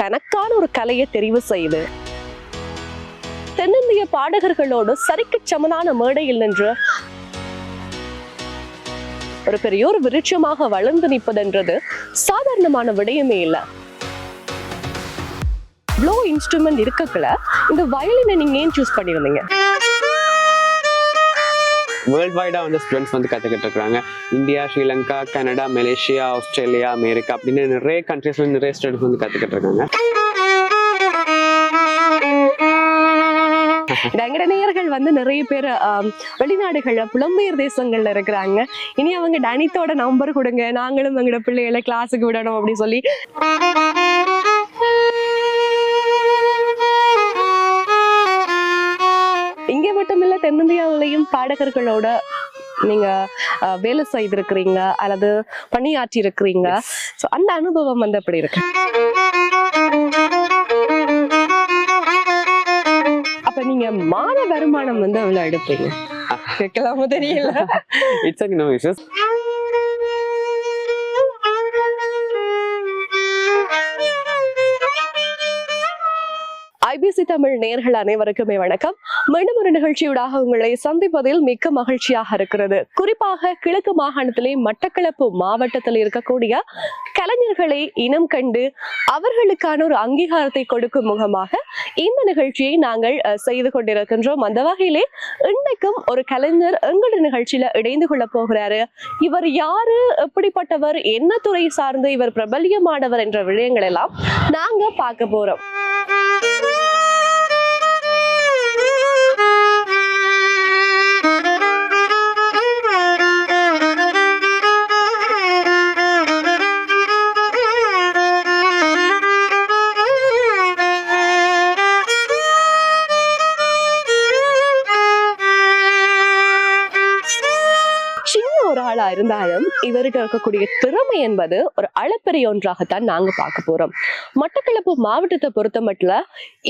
தனக்கான ஒரு கலையை தெரிவு செய்து தென்னிந்திய பாடகர்களோடு சரிக்கு சமனான மேடையில் நின்று ஒரு பெரிய ஒரு விருட்சமாக வளர்ந்து நிற்பதுன்றது சாதாரணமான விடயமே இல்லை. இவ்வளோ இன்ஸ்ட்ருமெண்ட் இருக்கக்குள்ள இந்த வயலினை நீங்க ஏன் சூஸ் பண்ணியிருந்தீங்க? வேர்ல்ட் வைடாக வந்து ஸ்டூடெண்ட்ஸ் வந்து கற்றுக்கிட்டு இருக்காங்க India Sri Lanka Canada Malaysia Australia America அப்படின்னு நிறைய கண்ட்ரீஸ்ல நிறைய ஸ்டூடெண்ட்ஸ் வந்து கற்றுக்கிட்டு இருக்காங்க நேயர்கள் வந்து நிறைய பேர் வெளிநாடுகள்ல புலம்பெயர் தேசங்கள்ல இருக்கிறாங்க. இனி அவங்க டனித்தோட நம்பர் கொடுங்க. நாங்களும் எங்களோட பிள்ளைகளை கிளாஸுக்கு விடணும் அப்படின்னு சொல்லி. தென்னிந்தியாவிலையும் பாடகர்களோட நீங்க வேலை செய்திருக்கிறீங்க அல்லது பணியாற்றி இருக்கிறீங்க ஸோ அந்த அனுபவம் வந்து எப்படி இருக்கு? அப்ப நீங்க மாத வருமானம் வந்து எவ்வளவு எடுப்பீங்க? கேட்கலாமோ தெரியல? It's no issues IBC Tamil நேர்கள் அனைவருக்குமே வணக்கம். மீண்டும் ஒரு நிகழ்ச்சியூடாக உங்களை சந்திப்பதில் மிக்க மகிழ்ச்சியாக இருக்கிறது. குறிப்பாக கிழக்கு மாகாணத்திலே மட்டக்களப்பு மாவட்டத்தில் இருக்கக்கூடிய கலைஞர்களை இனம் கண்டு அவர்களுக்கான ஒரு அங்கீகாரத்தை கொடுக்கும் முகமாக இந்த நிகழ்ச்சியை நாங்கள் அஹ், செய்து கொண்டிருக்கின்றோம். அந்த வகையிலே இன்னைக்கும் ஒரு கலைஞர் எங்களுடைய நிகழ்ச்சியில இணைந்து கொள்ள போகிறாரு. இவர் யாரு? எப்படிப்பட்டவர்? என்ன துறை சார்ந்து இவர் பிரபல்யமானவர் என்ற விடயங்கள் எல்லாம் நாங்க பார்க்க போறோம். இருந்தாலும் இருக்கக்கூடிய திறமை என்பது ஒரு அளப்பெரிய ஒன்றாகத்தான் நாங்க பார்க்க போறோம். மட்டக்களப்பு மாவட்டத்தை பொறுத்த மட்டும்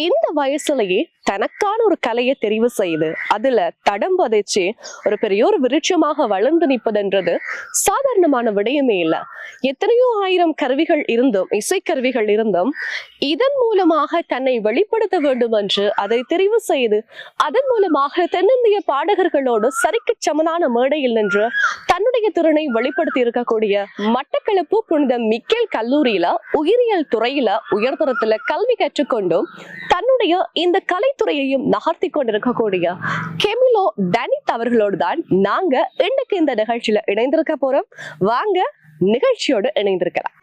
இந்த வயசுலயே தனக்கான ஒரு கலையை தெரிவு செய்து அதுல தடம் பதைச்சு ஒரு பெரிய ஒரு விருட்சமாக வளர்ந்து நிற்பதுன்றது சாதாரணமான விடயமே இல்லை. எத்தனையோ ஆயிரம் கருவிகள் இருந்தும் இசைக்கருவிகள் இருந்தும் இதன் மூலமாக தன்னை வெளிப்படுத்த வேண்டும் என்று அதை தெரிவு செய்து அதன் மூலமாக தென்னிந்திய பாடகர்களோடு சரிக்கு சமனான மேடையில் நின்று தன்னுடைய திறனை வெளிப்படுத்தி இருக்கக்கூடிய மட்டக்களப்பு புனித மிக்கேல் கல்லூரியில உயிரியல் துறையில உயர்தரத்துல கல்வி கற்றுக்கொண்டும் தன்னுடைய இந்த கலை கலைத்துறையையும் நகர்த்தி கொண்டிருக்கக்கூடிய கெமிலோ டனித் அவர்களோடு தான் நாங்க இன்னைக்கு இந்த நிகழ்ச்சியில இணைந்திருக்க போறோம். வாங்க நிகழ்ச்சியோடு இணைந்திருக்கலாம்.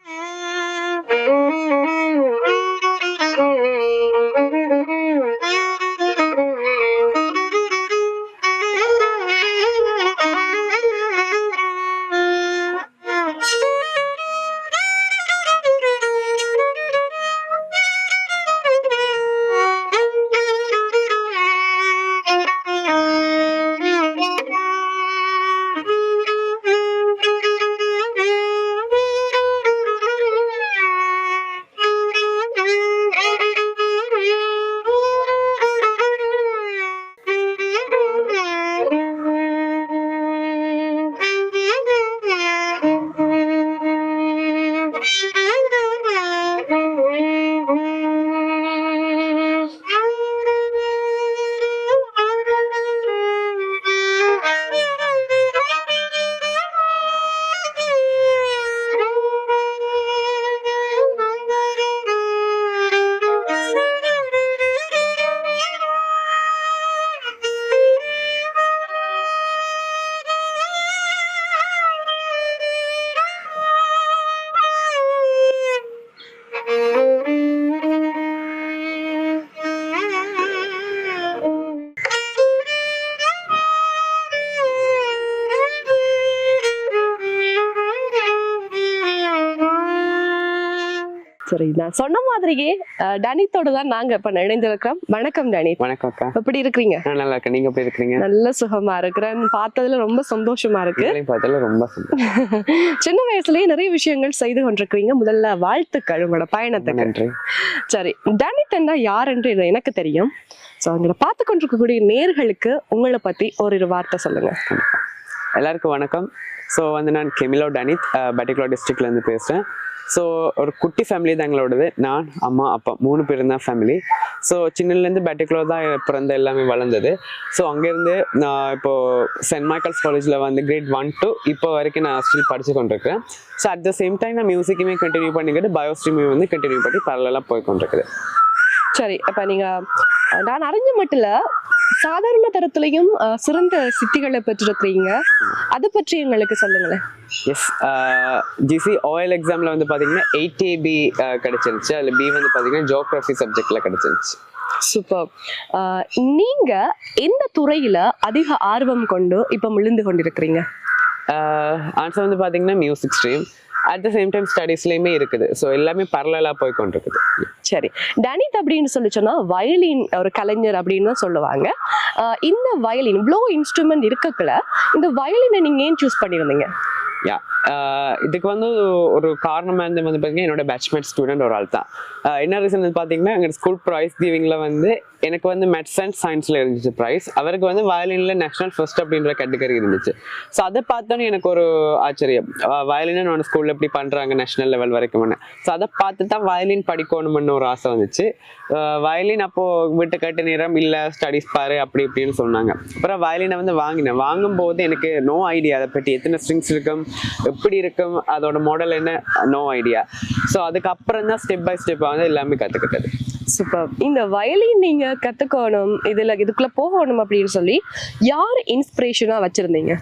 நான் சொன்ன மாதிரியே டனித்தோட தான் நாங்க இப்ப இணைந்திருக்கிறோம் வணக்கம் டனித். வணக்கம் அக்கா. எப்படி இருக்கிறீங்க? நல்லா இருக்கேன். நீங்க எப்படி இருக்கிறீங்க? நல்ல சுகமா இருக்கிறேன். பார்த்ததுல ரொம்ப சந்தோஷமா இருக்கு. பார்த்ததுல ரொம்ப சின்ன வயசுலயே நிறைய விஷயங்கள் செய்து கொண்டிருக்கிறீங்க. முதல்ல வாழ்த்துக்கள் உங்களோட பயணத்துக்கு. நன்றி. சரி டனித் என்ன யார் என்று எனக்கு தெரியும். சோ உங்களை பார்த்து கொண்டிருக்கக்கூடிய நேர்களுக்கு உங்களை பத்தி ஓரிரு வார்த்தை சொல்லுங்க. எல்லாருக்கும் வணக்கம். ஸோ வந்து நான் கெமிலோ டனித் பட்டிகுலர் டிஸ்ட்ரிக்ட்லேருந்து பேசுகிறேன் ஸோ ஒரு குட்டி ஃபேமிலி தான் எங்களோடது. நான் அம்மா அப்பா மூணு பேரும் தான் ஃபேமிலி ஸோ சின்னலேருந்து பேட்டிக்குலர் தான் பிறந்த எல்லாமே வளர்ந்தது. ஸோ அங்கேருந்து நான் இப்போது சென்ட் மைக்கேல்ஸ் காலேஜில் வந்து கிரேட் ஒன் டு இப்போ வரைக்கும் நான் ஸ்டில் படித்து கொண்டிருக்கிறேன். So at the same time நான் மியூசிக்குமே கண்டினியூ பண்ணிக்கிட்டு பயோஸ்ட்ரீமே வந்து கண்டினியூ பண்ணி பரலெல்லாம் போய் கொண்டிருக்குது. சரி அப்போ நீங்கள் நான் அறிஞ்ச மட்டும் சாதாரண தரத்திலையும் சிறந்த சித்திகளை பெற்றிருக்கிறீங்க. அதை பற்றி எங்களுக்கு சொல்லுங்களேன். எஸ் ஜிசி ஓஎல் எக்ஸாமில் வந்து பார்த்தீங்கன்னா எயிட் ஏபி கிடச்சிருச்சு அதில் பி வந்து பார்த்தீங்கன்னா ஜோக்ரஃபி சப்ஜெக்டில் கிடச்சிருச்சு சூப்பர் நீங்க எந்த துறையில அதிக ஆர்வம் கொண்டு இப்ப விழுந்து கொண்டிருக்கிறீங்க? ஆன்சர் வந்து பார்த்தீங்கன்னா music stream at the same time ஸ்டடீஸ்லேயுமே இருக்குது. ஸோ எல்லாமே பரலலாக போய் கொண்டிருக்குது. சரி. டனித் அப்படின்னு சொல்லி சொன்னா வயலின் ஒரு கலைஞர் அப்படின்னு தான் சொல்லுவாங்க. இந்த வயலின் இவ்வளோ இன்ஸ்ட்ருமெண்ட் இருக்கக்குள்ள இந்த வயலினை நீங்க ஏன் சூஸ் பண்ணியிருந்தீங்க? யா இதுக்கு வந்து ஒரு காரணமாக இருந்து வந்து பார்த்தீங்கன்னா என்னோட பேட்ச்மேட் ஸ்டூடெண்ட் ஒரு ஆள் தான் என்ன ரீசன் பார்த்தீங்கன்னா எங்கள் ஸ்கூல் ப்ரைஸ் கிவிங்கில் வந்து எனக்கு வந்து மெட்ஸ் அண்ட் சயின்ஸில் இருந்துச்சு ப்ரைஸ் அவருக்கு வந்து வயலினில் நேஷனல் ஃபர்ஸ்ட் அப்படின்ற கேட்டகரி இருந்துச்சு. ஸோ அதை பார்த்தோன்னே எனக்கு ஒரு ஆச்சரியம். வயலினை நான் ஸ்கூலில் எப்படி பண்ணுறாங்க நேஷனல் லெவல் வரைக்கும்னு. ஸோ அதை பார்த்து தான் வயலின் படிக்கணும்னு ஒரு ஆசை வந்துச்சு. வயலின் அப்போது வீட்டு கட்டு நேரம் இல்லை ஸ்டடீஸ் பாரு அப்படி இப்படின்னு சொன்னாங்க. அப்புறம் வயலினை வந்து வாங்கினேன். வாங்கும்போது எனக்கு நோ ஐடியா அதை பற்றி எத்தனை ஸ்ட்ரிங்ஸ் இருக்கும் எப்படி இருக்கும் அதோட மாடல் என்ன? நோ ஐடியா ஸோ அதுக்கப்புறம் தான் ஸ்டெப் பை ஸ்டெப்பாக வந்து எல்லாமே கற்றுக்கிட்டது சூப்பர் இந்த வயலின் நீங்க கத்துக்கணும் இதுல இதுக்குள்ள போகணும் அப்படின்னு சொல்லி யார் இன்ஸ்பிரேஷனா வச்சிருந்தீங்க?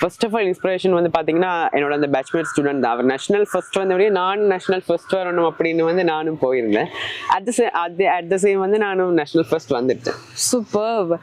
ஃபர்ஸ்ட் ஆஃப் ஆல் இன்ஸ்பிரேஷன் வந்து பார்த்தீங்கன்னா என்னோட அந்த பேட்ச்மேட் ஸ்டூடெண்ட் தான். அவர் நேஷனல் ஃபர்ஸ்ட் வந்தபடியே நான் நேஷனல் ஃபர்ஸ்ட் வரணும் அப்படின்னு வந்து நானும் போயிருந்தேன். அட் த சேம் அது அட் த சேம் வந்து நானும் நேஷனல் ஃபர்ஸ்ட் வந்துட்டேன். சூப்பர்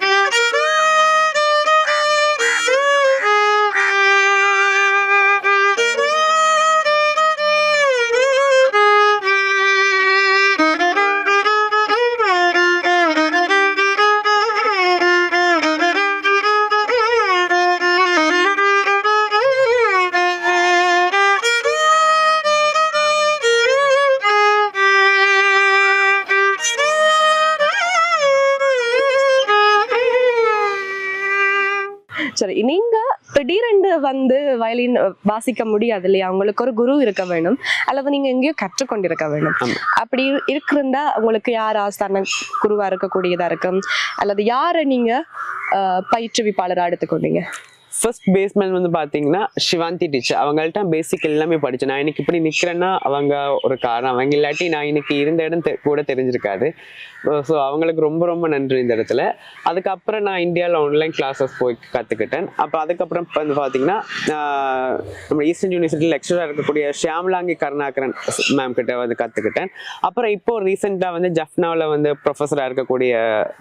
வந்து வயலின் வாசிக்க முடியாது இல்லையா உங்களுக்கு ஒரு குரு இருக்க வேணும். அல்லது நீங்க எங்கேயோ கற்றுக்கொண்டிருக்க வேண்டும் ஆமா. அப்படி இருக்கிறதா உங்களுக்கு யார் ஆஸ்தான குருவா இருக்கக்கூடியதா இருக்கும்? அல்லது யாரை நீங்க அஹ், பயிற்றுவிப்பாளரா எடுத்துக்கொண்டீங்க? ஃபர்ஸ்ட் பேஸ்மேன் வந்து பார்த்தீங்கன்னா சிவாந்தி டீச்சர் அவங்கள்ட்ட பேசிக் எல்லாமே படித்தேன் நான் இன்னைக்கு இப்படி நிற்கிறேன்னா அவங்க ஒரு காரணம். அவங்க இல்லாட்டி நான் இன்னைக்கு இருந்த இடம் தெ- கூட தெரிஞ்சிருக்காது. ஸோ அவங்களுக்கு ரொம்ப ரொம்ப நன்றி இந்த இடத்துல. அதுக்கப்புறம் நான் இந்தியாவில் ஆன்லைன் கிளாஸஸ் போய் கற்றுக்கிட்டேன் அப்புறம் அதுக்கப்புறம் இப்போ வந்து பார்த்தீங்கன்னா நம்ம ஈஸ்டர்ன் யூனிவர்சிட்டி லெக்சராக இருக்கக்கூடிய ஷியாம்லாங்கி கருணாகரன் மேம் கிட்ட வந்து கற்றுக்கிட்டேன் அப்புறம் இப்போ ரீசெண்டாக வந்து ஜஃப்னாவில் வந்து ப்ரொஃபஸராக இருக்கக்கூடிய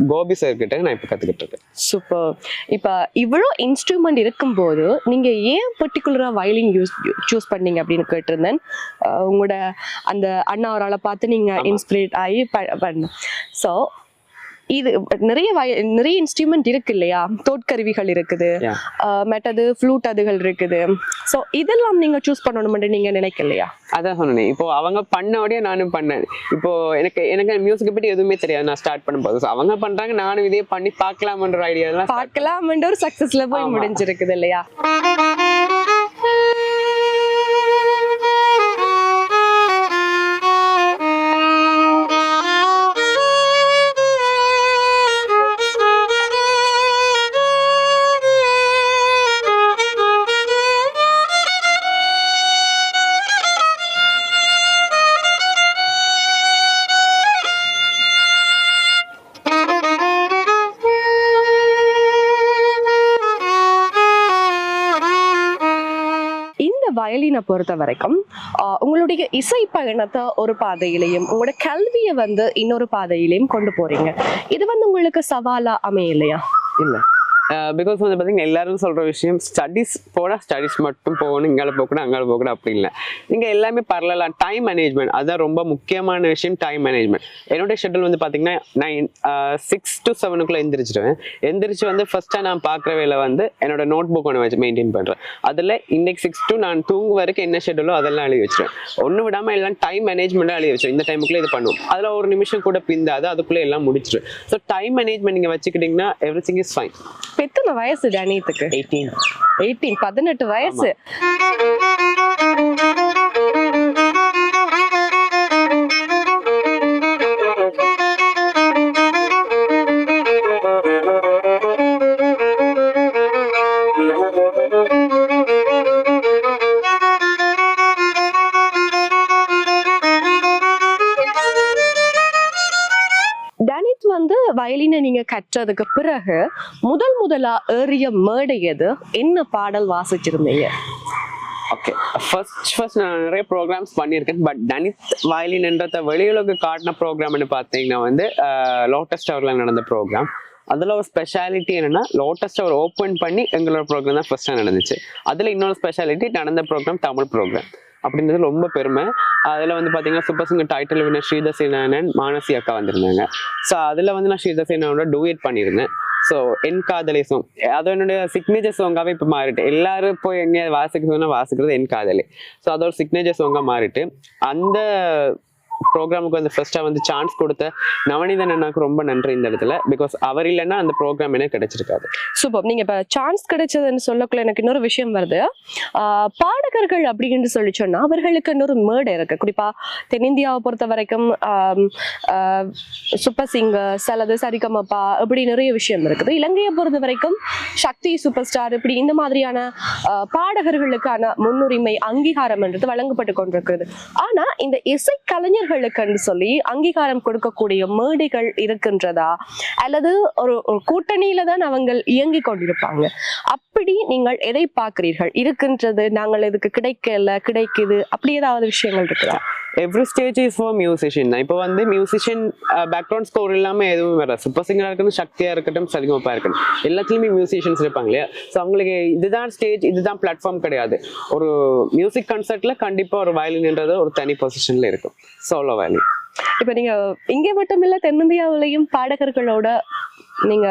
கோபி சார் கிட்ட நான் இப்போ கற்றுக்கிட்டு இருக்கேன். சூப்பர் இப்போ இவ்வளோ இன்ஸ்ட்ருமெண்ட் இருக்கும்போது நீங்க ஏன் பர்டிகுலரா வயலின் யூஸ் சூஸ் பண்ணீங்க அப்படின்னு கேட்டிருந்தேன் உங்களோட அந்த அண்ணா ஆளை பார்த்து நீங்க ஆமா. இன்ஸ்பிரேட் ஆகி ப- பண்ண ஸோ இது நிறைய வய நிறைய இன்ஸ்ட்ருமெண்ட் இருக்கு இல்லையா தோட்கருவிகள் இருக்குது. மற்றது ஃப்ளூட் அதுகள் இருக்குது. ஸோ இதெல்லாம் நீங்க சூஸ் பண்ணணும்னு நீங்க நினைக்கலையா? அதான் சொன்னேன். இப்போ அவங்க பண்ணோடய நானும் பண்ணேன். இப்போ எனக்கு எனக்கு மியூசிக்கை பற்றி எதுவுமே தெரியாது. நான் ஸ்டார்ட் பண்ணும்போது. அவங்க பண்றாங்க நானும் இதே பண்ணி பார்க்கலாம்ன்ற ஐடியாலாம் பார்க்கலாம்ன்ற ஒரு சக்சஸ்ல போய். முடிஞ்சிருக்குது இல்லையா? வயலினை பொறுத்த வரைக்கும் ஆஹ், உங்களுடைய இசை பயணத்தை ஒரு பாதையிலையும் உங்களோட கல்வியை வந்து இன்னொரு பாதையிலையும் கொண்டு போறீங்க. இது வந்து உங்களுக்கு சவாலா அமையலையா? இல்லை. பிகாஸ் வந்து பார்த்தீங்கன்னா எல்லாரும் சொல்கிற விஷயம் ஸ்டடீஸ் போனால் ஸ்டடீஸ் மட்டும் போகணும் இங்கால போகக்கூடாது அங்கால போகக்கூடாது அப்படி இல்லை. நீங்கள் எல்லாமே பரலாம் டைம் மேனேஜ்மெண்ட் அதுதான் ரொம்ப முக்கியமான விஷயம் டைம் மேனேஜ்மெண்ட் என்னோட ஷெட்யூல் வந்து பார்த்தீங்கன்னா நான் சிக்ஸ் டு செவனுக்குள்ளே எந்திரிச்சிடுவேன் எந்திரிச்சு வந்து ஃபர்ஸ்ட்டாக நான் பார்க்குற வேலை வந்து என்னோட நோட் புக் ஒன்று வச்சு மெயின்டைன் பண்ணுறேன் அதில் இன்னைக்கு சிக்ஸ் டு நான் தூங்கு வரைக்கும் என்ன ஷெட்யூலோ அதெல்லாம் எழுதி வச்சிருவேன். ஒன்று விடாமல் எல்லாம் டைம் மேனேஜ்மெண்ட்டாக எழுதி வச்சிருவேன். இந்த டைமுக்குள்ளே இது பண்ணுவோம். அதில் ஒரு நிமிஷம் கூட பிந்தாது அதுக்குள்ளே எல்லாம் முடிச்சிடும் ஸோ டைம் மேனேஜ்மெண்ட் நீங்கள் வச்சுக்கிட்டிங்கன்னா எவ்ரி திங் இஸ் ஃபைன் எத்தனை வயசு டனீத்துக்கு எயிட்டீன் எயிட்டீன் பதினெட்டு வயசு. நீங்க பிறகு முதல் முதலா ஏறிய மேடை எது? என்ன பாடல் வாசிச்சிருந்தீங்க? ஓகே ஃபர்ஸ்ட் ஃபர்ஸ்ட் நான் நிறைய ப்ரோக்ராம்ஸ் பண்ணியிருக்கேன். பட் தனித் வயலின்ன்றத வெளியுலகு காட்டின ப்ரோக்ராம்னு பார்த்தீங்கன்னா வந்து லோட்டஸ் டவரில் நடந்த ப்ரோக்ராம் அதில் ஒரு ஸ்பெஷாலிட்டி என்னன்னா லோட்டஸ் டவர் ஓப்பன் பண்ணி எங்களோட ப்ரோக்ராம் தான் ஃபர்ஸ்ட்டாக நடந்துச்சு. அதில் இன்னொரு ஸ்பெஷாலிட்டி நடந்த ப்ரோக்ராம் தமிழ் ப்ரோக்ராம் அப்படின்றது ரொம்ப பெருமை. அதில் வந்து பார்த்தீங்கன்னா super singer title winner Sridhar Manasi அக்கா வந்திருந்தாங்க. ஸோ அதில் வந்து நான் ஸ்ரீதர் சேனானோட டூயட் பண்ணியிருந்தேன். ஸோ என் காதலி சாங் அது என்னுடைய சிக்னேச்சர் சாங்காகவே இப்போ மாறிட்டு எல்லாரும் போய் எங்கேயாவது வாசிக்க வாசிக்கிறது என் காதலி. ஸோ அதோட சிக்னேச்சர் சாங்காக மாறிட்டு அந்த ப்ரோக்ராமுக்கு வந்து ஃபர்ஸ்ட்டாக வந்து சான்ஸ் கொடுத்த நவநீதன் அண்ணாக்கு ரொம்ப நன்றி இந்த இடத்துல. பிகாஸ் அவர் இல்லைன்னா அந்த ப்ரோக்ராம் எனக்கு கிடைச்சிருக்காது. சூப்பர் நீங்க இப்ப சான்ஸ் கிடைச்சதுன்னு சொல்லக்குள்ள எனக்கு இன்னொரு விஷயம் வருது. ஆஹ் பாடகர்கள் அப்படின்னு சொல்லி சொன்னா அவர்களுக்கு இன்னொரு மேடை இருக்கு. குறிப்பா தென்னிந்தியாவை பொறுத்த வரைக்கும் ஆஹ், சூப்பர் சிங்கர்ஸ் அல்லது சரிகமப்பா இப்படி நிறைய விஷயம் இருக்குது. இலங்கையை பொறுத்த வரைக்கும் சக்தி சூப்பர் ஸ்டார் இப்படி இந்த மாதிரியான பாடகர்களுக்கான முன்னுரிமை அங்கீகாரம் என்றது வழங்கப்பட்டு கொண்டிருக்கிறது. ஆனா இந்த இசை கலைஞர்களுக்குன்னு சொல்லி அங்கீகாரம் கொடுக்கக்கூடிய மேடைகள் இருக்கின்றதா? அல்லது ஒரு கூட்டணியில தான் அவங்க இயங்கிக் கொண்டிருப்பாங்க. அப்படி நீங்கள் எதை பார்க்கிறீர்கள்? இருக்கின்றது நாங்கள் இதுக்கு கிடைக்கல கிடைக்குது அப்படி ஏதாவது விஷயங்கள் இருக்குதா? Every stage is for musician தான் இப்போ வந்து மியூசிஷியன் பேக்ரவுண்ட் ஸ்கோர் இல்லாமல் எதுவும் வராது சூப்பர் சிங்கராக இருக்கட்டும் சக்தியாக இருக்கட்டும் சரிகமாக இருக்கட்டும். எல்லாத்துலேயுமே மியூசிஷியன்ஸ் இருப்பாங்க இல்லையா? ஸோ அவங்களுக்கு இதுதான் ஸ்டேஜ் இதுதான் பிளாட்ஃபார்ம் கிடையாது. ஒரு மியூசிக் கன்சர்ட்ல கண்டிப்பாக ஒரு வயலின்ன்றது ஒரு தனி பொசிஷனில் இருக்கும். சோலோ வயலின் இப்ப நீங்க இங்கே மட்டும் இல்ல தென்னிந்தியாவிலையும் பாடகர்களோட நீங்க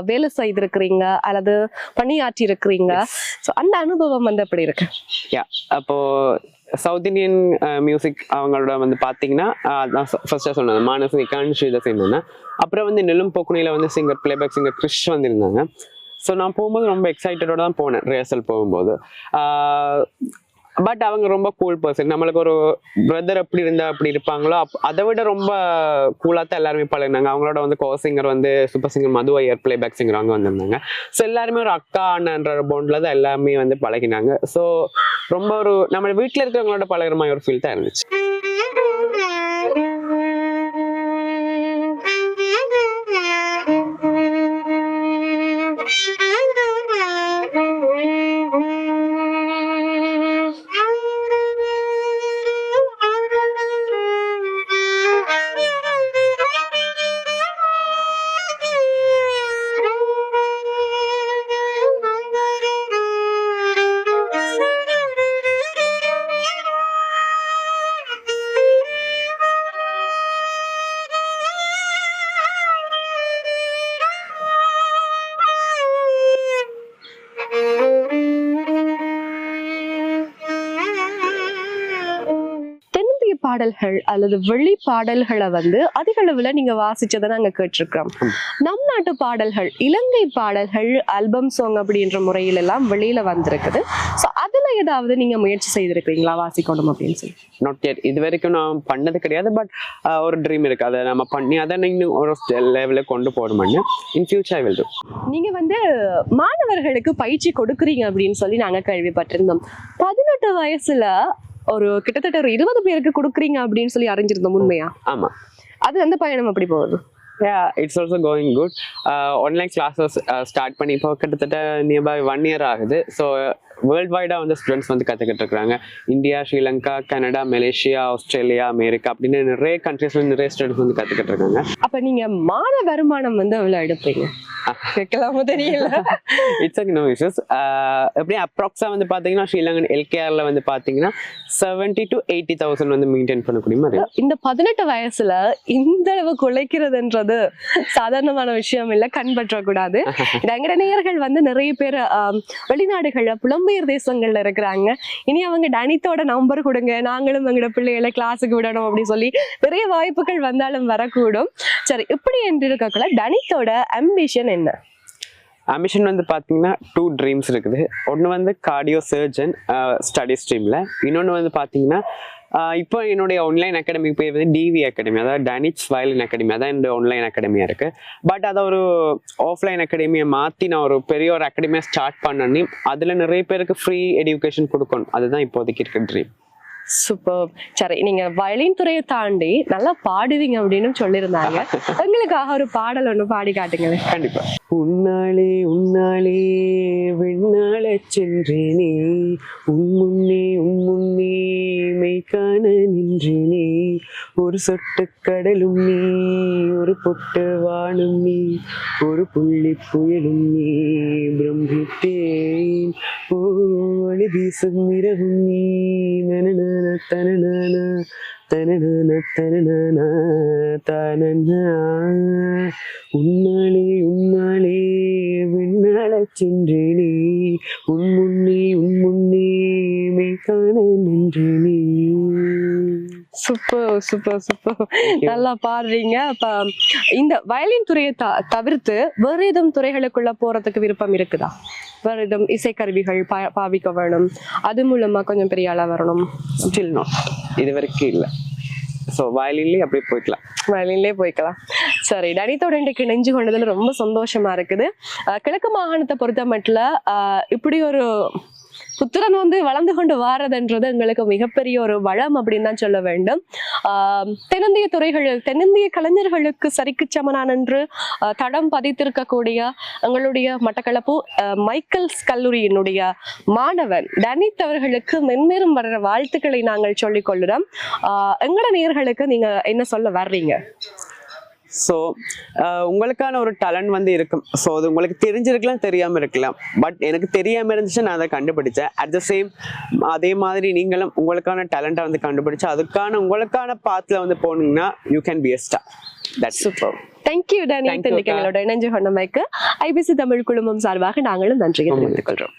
வேலை செய்திருக்கிறீங்க அல்லது பணியாற்றி இருக்கிறீங்க ஸோ அந்த அனுபவம் வந்து எப்படி இருக்கு? யா அப்போ சவுத் இந்தியன் மியூசிக் அவங்களோட வந்து பார்த்தீங்கன்னா அதான் ஃபர்ஸ்ட்டாக சொன்னது மானஸ் நிகான் சேர்ந்தாங்க அப்புறம் வந்து நெல்லும் போக்குனியில் வந்து சிங்கர் பிளேபேக் சிங்கர் கிறிஷ் வந்திருந்தாங்க. ஸோ நான் போகும்போது ரொம்ப எக்ஸைட்டடோட தான் போனேன் ரிஹர்சல் போகும்போது. பட் அவங்க ரொம்ப கூல் பர்சன் நம்மளுக்கு ஒரு பிரதர் எப்படி இருந்தா அப்படி இருப்பாங்களோ அதை விட ரொம்ப கூலாக தான் எல்லாருமே பழகினாங்க. அவங்களோட வந்து கோ சிங்கர் வந்து super singer Madhu Iyer playback singer அவங்க வந்திருந்தாங்க. ஸோ எல்லாருமே ஒரு அக்கா அண்ணன்ற போண்டில் தான் எல்லாமே வந்து பழகினாங்க. ஸோ ரொம்ப ஒரு நம்ம வீட்டில் இருக்கிறவங்களோட பழகிற மாதிரி ஒரு ஃபீல் தான் இருந்துச்சு. பாடல்கள் அல்லது வெளி பாடல்களை வந்து அதிக அளவுல நீங்க வாசிச்சதை நாங்க கேட்டிருக்கிறோம். நம் நாட்டு பாடல்கள் இலங்கை பாடல்கள் ஆல்பம் சாங் அப்படின்ற முறையில எல்லாம் வெளியில வந்திருக்குது. ஸோ அதுல ஏதாவது நீங்க முயற்சி செய்திருக்கிறீங்களா? வாசிக்கணும் அப்படின்னு சொல்லி. Not yet. இது வரைக்கும் நான் பண்ணது கிடையாது பட் ஒரு ட்ரீம் இருக்கு. அதை நம்ம பண்ணி அதை இன்னும் ஒரு லெவலில் கொண்டு போகணும்னு in future I will do நீங்க வந்து மாணவர்களுக்கு பயிற்சி கொடுக்குறீங்க அப்படின்னு சொல்லி நாங்க கேள்விப்பட்டிருந்தோம். பதினெட்டு வயசுல ஒரு கிட்டத்தட்ட ஒரு இருபது பேருக்கு கொடுக்குறீங்க அப்படின்னு சொல்லி அறிஞ்சிருந்தோம் உண்மையா? ஆமாம் அது அந்த பயணம் எப்படி போகுது? Going good. Uh, online classes uh, start பண்ணி இப்போ கிட்டத்தட்ட நியர்பை ஒன் இயர் ஆகுது. ஸோ வேர்ல்ட் வைடாக வந்து ஸ்டூடெண்ட்ஸ் வந்து கற்றுக்கிட்டு இருக்கிறாங்க India Sri Lanka Canada Malaysia Australia America அப்படின்னு நிறைய கண்ட்ரீஸ்ல நிறைய ஸ்டூடெண்ட்ஸ் வந்து கற்றுக்கிட்டு இருக்காங்க அப்ப நீங்க மாத வருமானம் வந்து எவ்வளவு எடுப்பீங்க? கேட்கலாமோ தெரியல. இட்ஸ் அக் நோ இஷ்யூஸ் எப்படி அப்ராக்ஸாக வந்து பார்த்தீங்கன்னா ஸ்ரீலங்கன் எல்கேஆரில் வந்து பார்த்தீங்கன்னா செவன்ட்டி டு எயிட்டி தௌசண்ட் வந்து மெயின்டைன் பண்ணக்கூடிய மாதிரி. இந்த பதினெட்டு வயசுல இந்த அளவுக்கு உழைக்கிறதுன்றது சாதாரணமான விஷயம் இல்ல கண்பற்ற கூடாது எங்கட நேயர்கள் வந்து நிறைய பேர் வெளிநாடுகள்ல புலம்பெயர் தேசங்கள்ல இருக்கிறாங்க. இனி அவங்க டனித்தோட நம்பர் கொடுங்க. நாங்களும் எங்களோட பிள்ளைகளை கிளாஸுக்கு விடணும் அப்படின்னு சொல்லி நிறைய வாய்ப்புகள் வந்தாலும் வரக்கூடும். சரி இப்படி என்று இருக்கக்குள்ள டனித்தோட அம்பிஷன் என்ன? அமிஷன் வந்து பார்த்தீங்கன்னா டூ ட்ரீம்ஸ் இருக்குது. ஒன்று வந்து கார்டியோ சர்ஜன் ஸ்டடி ஸ்ட்ரீமில் இன்னொன்று வந்து பார்த்தீங்கன்னா இப்போ என்னுடைய ஆன்லைன் அகாடமி பேர் வந்து டிவி அகாடமி அதாவது டனிட்ஸ் வயலின் அகாடமி அதான் என்னுடைய ஆன்லைன் அகாடமியாக இருக்குது பட் அதை ஒரு ஆஃப்லைன் அகாடமியை மாற்றி நான் ஒரு பெரிய ஒரு அகாடமியாக ஸ்டார்ட் பண்ணி அதில் நிறைய பேருக்கு ஃப்ரீ எஜுகேஷன் கொடுக்கணும். அதுதான் இப்போதைக்கு இருக்க ட்ரீம் சூப்பர் சரி நீங்க வயலின் துறையை தாண்டி நல்லா பாடுவீங்க அப்படின்னு சொல்லியிருந்தாங்க. எங்களுக்காக ஒரு பாடல் ஒண்ணு பாடி காட்டுங்களேன். கண்டிப்பா. உன்னாலே உன்னாலே விண்ணால சென்றேனே. உன் முன்னே உன் முன்னே மெய் காண நின்றேனே. ஒரு சொட்டு கடலும் நீ ஒரு பொட்டு வானும் நீ ஒரு புள்ளி புயலும் நீ பிரம்பித்தேன் ஓ ஒளி வீசும் இரவும் நீ. நனநன தனநன தனநன தனநன தனநா உன்னாலே உன்னாலே விண்ணால சென்றேனே. உன் முன்னே உன் முன்னே மெய் காண நின்றேனே. Super super super. நல்லா பாடுறீங்க. அப்ப இந்த வயலின் துறையை தவிர்த்து வேற ஏதும் துறைகளுக்குள்ள போறதுக்கு விருப்பம் இருக்குதா? வேற இசைக்கருவிகள் பா- பாவிக்க வேணும் அது மூலமா கொஞ்சம் பெரிய ஆளா வரணும். நாட் இது வரைக்கும் இல்லை. ஸோ வயலின்லேயே அப்படியே போய்க்கலாம். வயலின்லேயே போய்க்கலாம். சரி டனித்தோட இன்றைக்கு நெஞ்சு கொண்டதுல ரொம்ப சந்தோஷமா இருக்குது. கிழக்கு மாகாணத்தை பொறுத்த மட்டும் இப்படி ஒரு புத்திரன் வந்து வளர்ந்து கொண்டு வாரதுன்றது எங்களுக்கு மிகப்பெரிய ஒரு வளம் அப்படின்னு தான் சொல்ல வேண்டும். ஆஹ் தென்னிந்திய துறைகள் தென்னிந்திய கலைஞர்களுக்கு சரிக்கு சமனான் என்று தடம் பதித்திருக்கக்கூடிய எங்களுடைய மட்டக்களப்பு மைக்கேல்ஸ் கல்லூரியினுடைய மாணவன் டனித் அவர்களுக்கு மென்மேலும் வர்ற வாழ்த்துக்களை நாங்கள் சொல்லிக் கொள்ளுறோம். ஆஹ் எங்களோட நேர்களுக்கு நீங்க என்ன சொல்ல வர்றீங்க? ஸோ உங்களுக்கான ஒரு டேலண்ட் வந்து இருக்கும். ஸோ அது உங்களுக்கு தெரிஞ்சிருக்கலாம் தெரியாமல் இருக்கலாம். பட் எனக்கு தெரியாமல் இருந்துச்சு நான் அதை கண்டுபிடிச்சேன். அட் த சேம் அதே மாதிரி நீங்களும் உங்களுக்கான டேலண்ட்டை வந்து கண்டுபிடிச்சு அதுக்கான உங்களுக்கான பாத்தில் வந்து போனீங்கன்னா you can be a star. That's super thank you டனி. எங்களோட இணைஞ்சு கொண்டமைக்கு ஐபிசி தமிழ் குழுமம் சார்பாக நாங்களும் நன்றியை. தெரிவித்துக் கொள்றோம்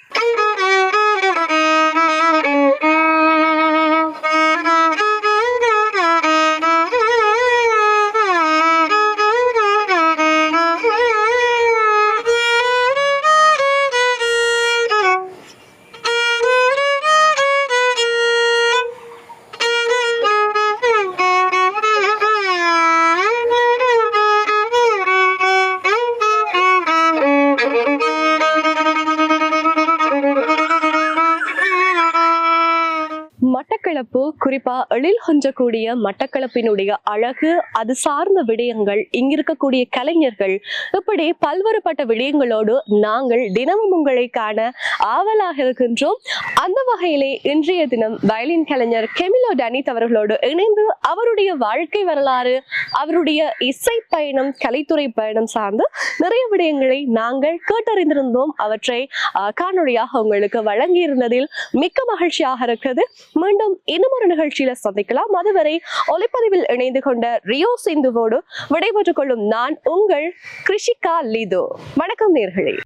குறிப்பா எழில் கொஞ்சக்கூடிய மட்டக்களப்பினுடைய அழகு அது சார்ந்த விடயங்கள் இங்கிருக்கக்கூடிய கலைஞர்கள் இப்படி பல்வேறுபட்ட விடயங்களோடு நாங்கள் தினமும் உங்களை காண ஆவலாக இருக்கின்றோம். அந்த வகையிலே இன்றைய தினம் வயலின் கலைஞர் கெமிலோ டனித் அவர்களோடு இணைந்து அவருடைய வாழ்க்கை வரலாறு அவருடைய இசை பயணம் கலைத்துறை பயணம் சார்ந்து நிறைய விடயங்களை நாங்கள் கேட்டறிந்திருந்தோம். அவற்றை காணொளியாக உங்களுக்கு வழங்கியிருந்ததில் மிக்க மகிழ்ச்சியாக இருக்கிறது. மீண்டும் இன்னும் ஒரு நிகழ்ச்சியில சந்திக்கலாம். அதுவரை ஒலிப்பதிவில் இணைந்து கொண்ட ரியோ சிந்துவோடு விடைபெற்றுக் கொள்ளும் நான் உங்கள் கிருஷிகா லிதோ. வணக்கம் நேர்களே.